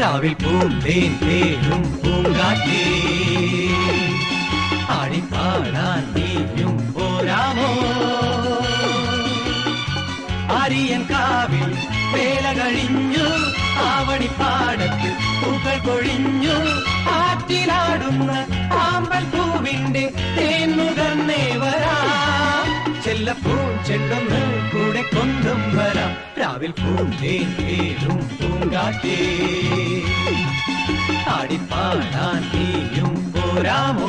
രാവിൽ പൂന്തേൻ തേനും പൂങ്കാറ്റേ. ആടിപ്പാടാൻ നീയും പോരാമോ? അരിയൻ കാവിൽ വേല കഴിഞ്ഞു ആവണിപ്പാടത്ത് പൂക്കൾ കൊഴിഞ്ഞു ആറ്റിലാടുന്ന ആമ്പൽ പൂവിന്റെ തേന്നുകർന്നേ വരാം. ചെല്ലപ്പൂ ചെണ്ടൊന്ന് കൂടെ കൊണ്ടും വരാം. രാവിൽ പൂന്തേൻ തേനും പൂങ്കാറ്റേ. ആടിപ്പാടാൻ നീയും പോരാമോ